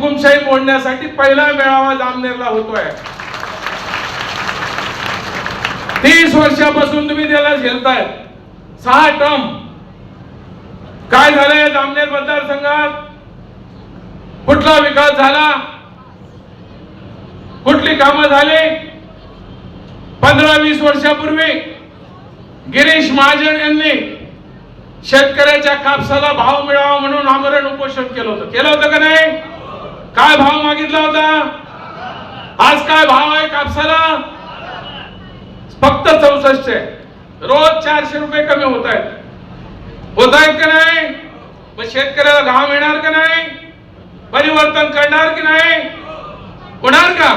हुकुमशाही मोडण्यासाठी पहिला मेळावा जामनेरला होतोय. तीस वर्षापासून तुम्ही त्याला झेलताय सहा टर्म. काय झालंय जामनेर मतदारसंघात? कुठला विकास झाला? कुठली कामं झाली? पंधरा वीस वर्षापूर्वी गिरीश महाजन यांनी शेतकऱ्याच्या कापसाला भाव मिळावा म्हणून आमरण उपोषण केलं होतं. केलं होतं का नाही? काय भाव मागितला होता? आज काय भाव आहे कापसाला? फक्त चौसष्ट आहे रोज चारशे रुपये कमी होत आहेत. होत आहेत का नाही? मग शेतकऱ्याला घाम मिळणार का नाही? परिवर्तन करणार की नाही? होणार का?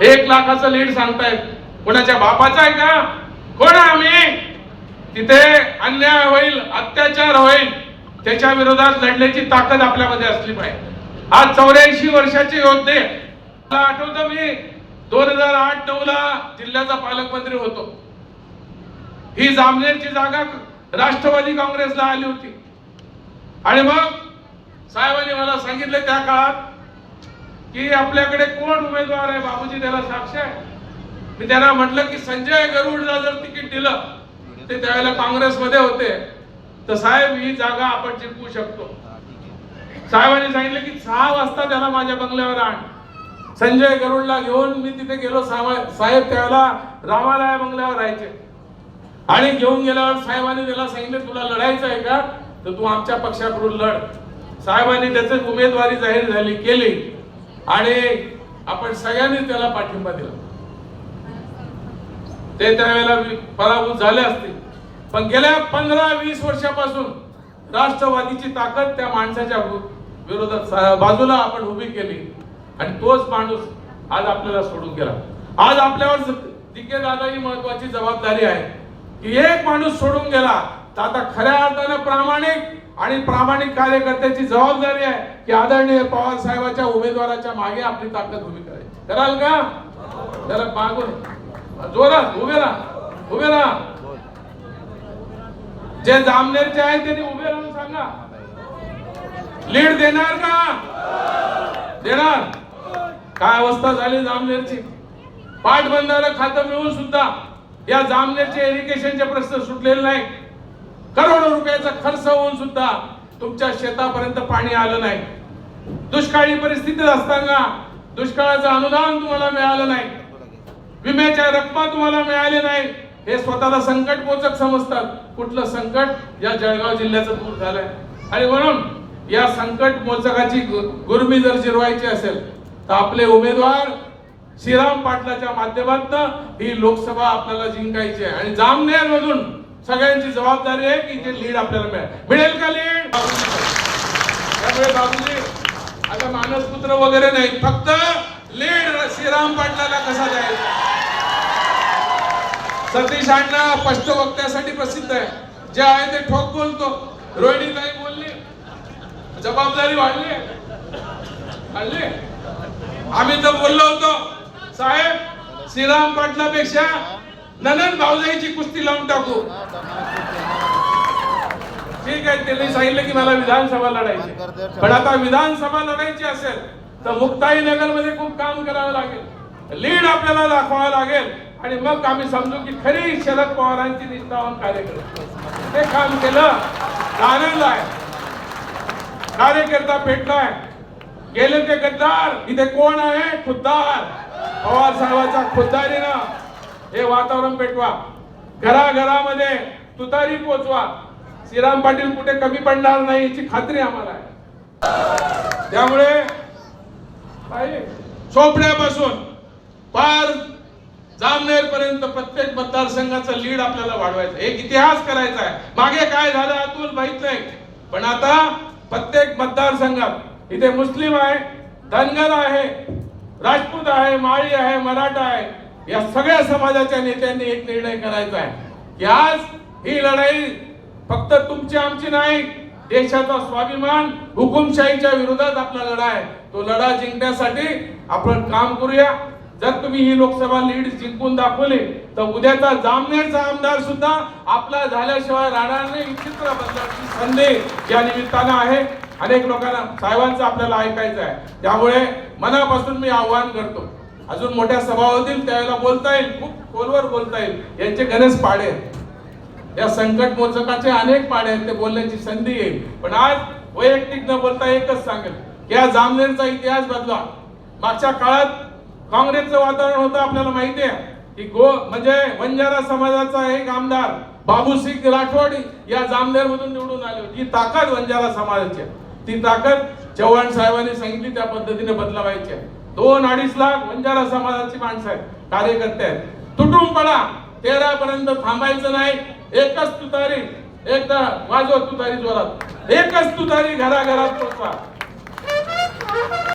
एक लाखाचं लीड सांगतायत. कोणाच्या बापाचा आहे का? कोण आम्ही? तिथे अन्याय होईल अत्याचार होईल. त्याच्या विरोधात लढण्याची ताकद आपल्यामध्ये असली पाहिजे. आज चौऱ्याऐंशी वर्षाचे योद्धे मला आठवतं मी दोन हजार आठ नऊ ला जिल्ह्याचा पालकमंत्री होतो. ही जामनेरची जागा राष्ट्रवादी काँग्रेसला आली होती. आणि मग साहेबांनी मला सांगितलं त्या काळात की आपल्याकडे कोण उमेदवार आहे? बाबूजी त्याला साक्ष आहे. मी त्यांना म्हटलं की संजय गरुडला जर तिकीट दिलं ते त्यावेळेला काँग्रेसमध्ये होते. तर साहेब ही जागा आपण जिंकू शकतो. साहेबांनी सांगितलं की सहा वाजता त्याला माझ्या बंगल्यावर आण. संजय गरुडला घेऊन मी तिथे गेलो सामा- साहेब त्यावेळेला रामालया बंगल्यावर राहायचे. आणि घेऊन गेल्यावर साहेबांनी त्याला सांगितलं तुला लढायचं आहे का? तर तू आमच्या पक्षाकडून लढ. साहेबांनी त्याची उमेदवारी जाहीर झाली केली. आणि आपण सगळ्यांनी त्याला पाठिंबा दिला. ते त्यावेळेला पराभूत झाले असतील. पण गेल्या पंधरा वीस वर्षापासून राष्ट्रवादीची ताकद त्या माणसाच्या विरोधात बाजूला आपण उभी केली. आणि तोच माणूस आज आपल्याला सोडून गेला. आज आपल्यावर दिके दादा ही महत्वाची जबाबदारी आहे. की एक माणूस सोडून गेला तर आता खऱ्या अर्थानं प्रामाणिक आणि प्रामाणिक कार्यकर्त्याची जबाबदारी आहे की आदरणीय पवार साहेबाच्या उमेदवाराच्या मागे आपली ताकद उभी करायची. कराल का? जरा मागून. जोरात उभे राहा उभे राहा. जे जामनेरचे आहेत त्यांनी उभे राहून सांगा. लीड देणार का? देणार. काय अवस्था झाली जामनेरची? पाटबंधारं खातं मिळून सुद्धा या जामनेरचे इरिगेशनचे प्रश्न सुटलेले नाही. करोडो रुपयाचा खर्च होऊन सुद्धा तुमच्या शेतापर्यंत पाणी आलं नाही. दुष्काळी परिस्थितीत असताना दुष्काळाचं अनुदान तुम्हाला मिळालं नाही. विम्याच्या रक्कमा तुम्हाला मिळाले नाही. हे स्वतःला संकट मोचक समजतात. कुठलं संकट? या जळगाव जिल्ह्याचं दूर झालंय. आणि म्हणून या संकट मोचकाची गुरमी जर जिरवायची असेल तर आपले उमेदवार श्रीराम पाटलाच्या माध्यमातून ही लोकसभा आपल्याला जिंकायची आहे. आणि जामनेर मधून सगळ्यांची जबाबदारी आहे की जे लीड आपल्याला मिळेल. मिळेल का लीड? त्यामुळे बाबूजी आता मानसपुत्र वगैरे नाही फक्त लीड श्रीराम पाटलाला कसा द्यायचा सतीश अण्णा स्पष्ट वक्त्यासाठी प्रसिद्ध आहे. जे आहे ते ठोक बोलतो. रोहिणी ताई बोलली. जबाबदारी वाढली. वाढली. आम्ही तर बोललो होतो. साहेब श्रीराम पाटलापेक्षा ननन भाऊजाईची कुस्ती लावून टाकू. ठीक आहे त्यांनी सांगितलं की मला विधानसभा लढायची पण आता विधानसभा लढायची असेल तर मुक्ताई नगरमध्ये खूप काम करावं लागेल. लीड आपल्याला दाखवावं लागेल. आणि मग आम्ही समजू की खरी शरद पवारांची निष्ठावान कार्यकर्ते. ते काम केलं झालेलं आहे. कार्यकर्ता पेटलाय. गेले ते गद्दार. इथे कोण आहे? खुद्दार. पवार साहेबांच्या खुद्दारीनं हे वातावरण पेटवा. घराघरामध्ये तुतारी पोचवा. श्रीराम पाटील कुठे कमी पडणार नाही याची खात्री आम्हाला आहे. त्यामुळे पाहिजे चोपड्यापासून पार जामनेर पर्यंत प्रत्येक मतदारसंघाचा लीड आपल्याला वाढवायचा एक इतिहास करायचा आहे. मागे काय झालं अतुल माहीत नाही. पण आता प्रत्येक मतदारसंघात इथे मुस्लिम आहे धनगर आहे राजपूत आहे माळी आहे मराठा आहे या सगळ्या समाजाच्या नेत्यांनी एक निर्णय करायचा आहे की आज ही लढाई फक्त तुमची आमची नाही देशाचा स्वाभिमान हुकुमशाहीच्या विरोधात आपला लढा आहे. तो लढा जिंकण्यासाठी आपण काम करूया. जर तुम्ही ही लोकसभा लीड जिंकून दाखवली तर उद्याचा जामनेरचा आमदार सुद्धा आपला झाल्याशिवाय राहणार नाही विचित्र चित्र संधी या निमित्तानं आहे. अनेक लोकांना साहेबांचं आपल्याला ऐकायचं आहे. त्यामुळे मनापासून मी आव्हान करतो. अजून मोठ्या सभा होतील त्यावेळेला बोलता येईल खूप खोलवर बोलता येईल. यांचे गणेश पाडे आहेत. या संकट मोचकाचे अनेक पाडे आहेत ते बोलण्याची संधी येईल. पण आज वैयक्तिक न बोलता एकच सांगेल की या जामनेरचा इतिहास बदला. मागच्या काळात काँग्रेसचं वातावरण होतं आपल्याला माहिती आहे. की गो म्हणजे बंजारा समाजाचा एक आमदार बाबूसिंग राठोड या जामनेर मधून निवडून आले होते. ही ताकद बंजारा समाजाची आहे. ती ताकद चव्हाण साहेबांनी सांगितली त्या पद्धतीने बदलावायची आहे. दोन अडीच लाख बंजारा समाजाची माणसं आहेत कार्यकर्ते आहेत. तुटून पडा. तेरा पर्यंत थांबायचं नाही. एकच तुतारी एकदा वाजव तुतारी जोरात. एकच तुतारी घराघरात पोचवा.